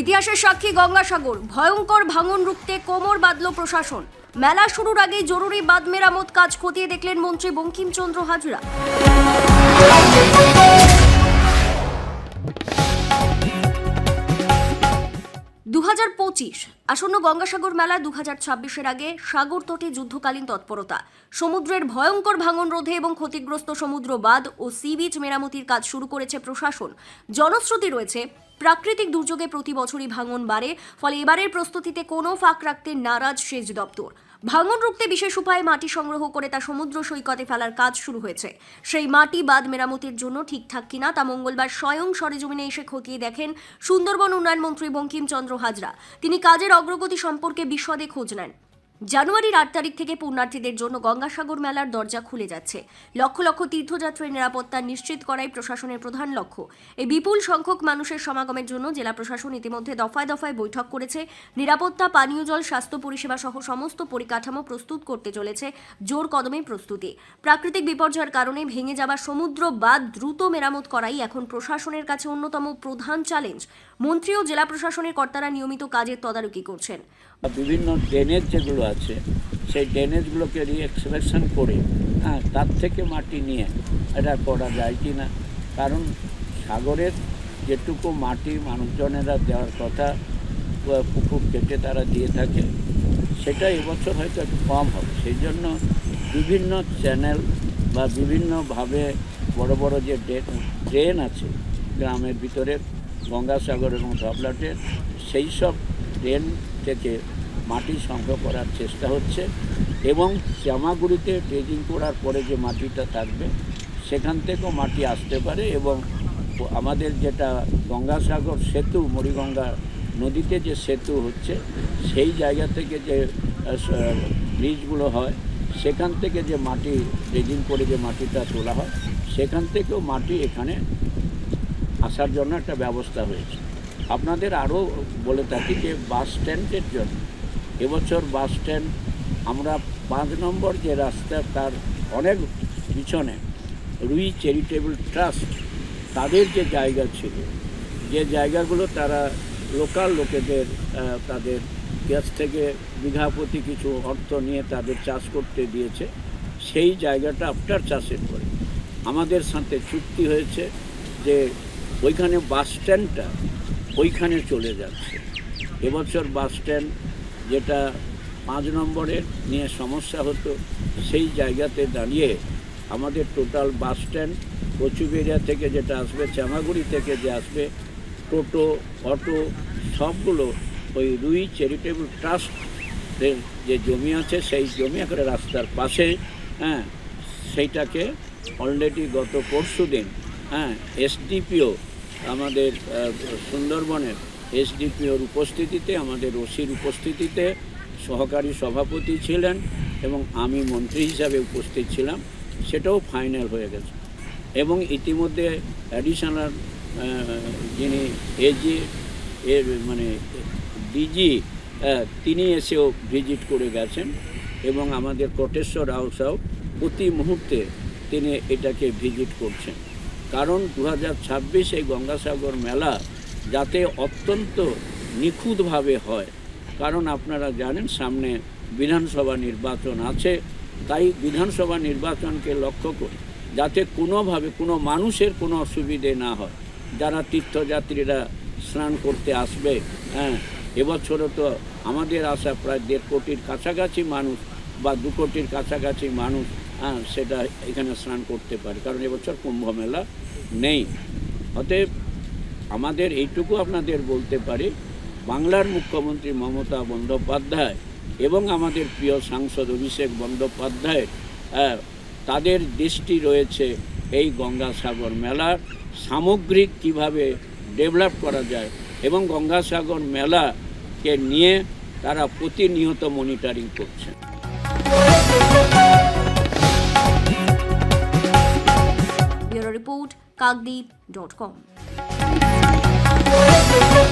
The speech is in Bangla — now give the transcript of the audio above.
ইতিহাসের সাক্ষী গঙ্গাসাগর ভয়ঙ্কর ভাঙন রুখতে কোমর বাঁধল প্রশাসন। মেলা শুরুর আগে জরুরি বাঁধ মেরামত কাজ খতিয়ে দেখলেন মন্ত্রী বঙ্কিমচন্দ্র হাজরা। পঁচিশ। আসন্ন গঙ্গাসাগর মেলা দু হাজার ছাব্বিশের আগে সাগর তটে যুদ্ধকালীন তৎপরতা। সমুদ্রের ভয়ঙ্কর ভাঙন রোধে এবং ক্ষতিগ্রস্ত সমুদ্র বাঁধ ও সি বিচ মেরামতির কাজ শুরু করেছে প্রশাসন। জনশ্রুতি রয়েছে, প্রাকৃতিক দুর্যোগে প্রতি বছরই ভাঙন বাড়ে, ফলে এবারের প্রস্তুতিতে কোনো ফাঁক রাখতে নারাজ সেচ দপ্তর। ভাঙন রুখতে বিশেষ উপায়ে মাটি সংগ্রহ করে তা সমুদ্র সৈকতে ফেলার কাজ শুরু হয়েছে। সেই মাটি বাঁধ মেরামতির জন্য ঠিকঠাক কিনা তা মঙ্গলবার স্বয়ং সরেজমিনে এসে খতিয়ে দেখেন সুন্দরবন উন্নয়ন মন্ত্রী বঙ্কিমচন্দ্র হাজরা। তিনি কাজের অগ্রগতি সম্পর্কে বিশদে খোঁজ নেন। জানুয়ারির আট তারিখ থেকে পুণ্যার্থীদের জন্য গঙ্গাসাগর মেলার দরজা খুলে যাচ্ছে। লক্ষ লক্ষ তীর্থযাত্রীর নিরাপত্তা নিশ্চিত করাই প্রশাসনের প্রধান লক্ষ্য। এই বিপুল সংখ্যক মানুষের সমাগমের জন্য জেলা প্রশাসন ইতিমধ্যে দফায় দফায় বৈঠক করেছে। নিরাপত্তা, পানীয় জল, স্বাস্থ্য পরিষেবা সহ সমস্ত পরিকাঠামো প্রস্তুত করতে চলেছে জোর কদমে প্রস্তুতি। প্রাকৃতিক বিপর্যয়ের কারণে ভেঙে যাওয়া সমুদ্র বাঁধ দ্রুত মেরামত করাই এখন প্রশাসনের কাছে অন্যতম প্রধান চ্যালেঞ্জ। মন্ত্রী ও জেলা প্রশাসনের কর্তারা নিয়মিত কাজের তদারকি করছেন। বিভিন্ন ড্রেনেজ যেগুলো আছে, সেই ড্রেনেজগুলোকে রিএক্সপ্রেশন করে হ্যাঁ তার থেকে মাটি নিয়ে, এটা করা যায় কি না কারণ সাগরের যেটুকু মাটি মানুষজনেরা দেওয়ার কথা পুকুর কেটে তারা দিয়ে থাকে, সেটা এবছর হয়তো একটু কম হবে। সেই জন্য বিভিন্ন চ্যানেল বা বিভিন্নভাবে বড় বড় যে ড্রেন আছে গ্রামের ভিতরে গঙ্গাসাগর এবং ধবলাটের সেই সব ড্রেন থেকে মাটি সংগ্রহ করার চেষ্টা হচ্ছে এবং জামাগুড়িতে ড্রেজিং করার পরে যে মাটিটা থাকবে, সেখান থেকেও মাটি আসতে পারে এবং আমাদের যেটা গঙ্গাসাগর সেতু মরিগঙ্গা নদীতে যে সেতু হচ্ছে, সেই জায়গা থেকে যে ব্রিজগুলো হয়, সেখান থেকে যে মাটি ড্রেজিং করে যে মাটিটা তোলা হয়, সেখান থেকেও মাটি এখানে আসার জন্য একটা ব্যবস্থা হয়েছে। আপনাদের আরও বলে থাকি যে বাস স্ট্যান্ডের জন্য এবছর বাস স্ট্যান্ড, আমরা পাঁচ নম্বর যে রাস্তা, তার অনেক পিছনে রুই চ্যারিটেবল ট্রাস্ট, তাদের যে জায়গা ছিল, যে জায়গাগুলো তারা লোকাল লোকেদের তাদের গ্যাস থেকে বিঘা প্রতি কিছু অর্থ নিয়ে তাদের চাষ করতে দিয়েছে, সেই জায়গাটা আফটার চাষের পরে। আমাদের সাথে চুক্তি হয়েছে যে ওইখানে বাস স্ট্যান্ডটা ওইখানে চলে যাচ্ছে। এবছর বাস স্ট্যান্ড যেটা পাঁচ নম্বরের নিয়ে সমস্যা হতো, সেই জায়গাতে দাঁড়িয়ে আমাদের টোটাল বাস স্ট্যান্ড কচুবেরিয়া থেকে যেটা আসবে, চামাগুড়ি থেকে যে আসবে, টোটো, অটো, সবগুলো ওই রুই চ্যারিটেবল ট্রাস্টের যে জমি আছে, সেই জমি একেবারে রাস্তার পাশে হ্যাঁ সেইটাকে অলরেডি গত পরশু দিন হ্যাঁ এসডিপিও আমাদের সুন্দরবনের এসডিপিওর উপস্থিতিতে, আমাদের ওসির উপস্থিতিতে সহকারী সভাপতি ছিলেন এবং আমি মন্ত্রী হিসাবে উপস্থিত ছিলাম। সেটাও ফাইনাল হয়ে গেছে। এবং ইতিমধ্যে অ্যাডিশনাল যিনি এজি, এর মানে ডিজি তিনি এসেও ভিজিট করে গেছেন এবং আমাদের কোটেশ্বর হাউসাও প্রতি মুহূর্তে তিনি এটাকে ভিজিট করছেন। কারণ দু হাজার ছাব্বিশ এই গঙ্গাসাগর মেলা যাতে অত্যন্ত নিখুঁতভাবে হয়। কারণ আপনারা জানেন, সামনে বিধানসভা নির্বাচন আছে, তাই বিধানসভা নির্বাচনকে লক্ষ্য করে যাতে কোনোভাবে কোনো মানুষের কোনো অসুবিধে না হয়। যারা তীর্থযাত্রীরা স্নান করতে আসবে হ্যাঁ এবছরও তো আমাদের আশা প্রায় দেড় কোটির কাছাকাছি মানুষ বা দু কোটির কাছাকাছি মানুষ হ্যাঁ সেটা এখানে স্নান করতে পারে। কারণ এবছর কুম্ভ মেলা নেই। অতএব আমাদের এইটুকু আপনাদের বলতে পারি বাংলার মুখ্যমন্ত্রী মমতা বন্দ্যোপাধ্যায় এবং আমাদের প্রিয় সাংসদ অভিষেক বন্দ্যোপাধ্যায়ের আহ, তাদের দৃষ্টি রয়েছে এই গঙ্গাসাগর মেলার সামগ্রিক কীভাবে ডেভেলপ করা যায় এবং গঙ্গাসাগর মেলাকে নিয়ে তারা প্রতিনিয়ত মনিটরিং করছেন। Dot com. 我的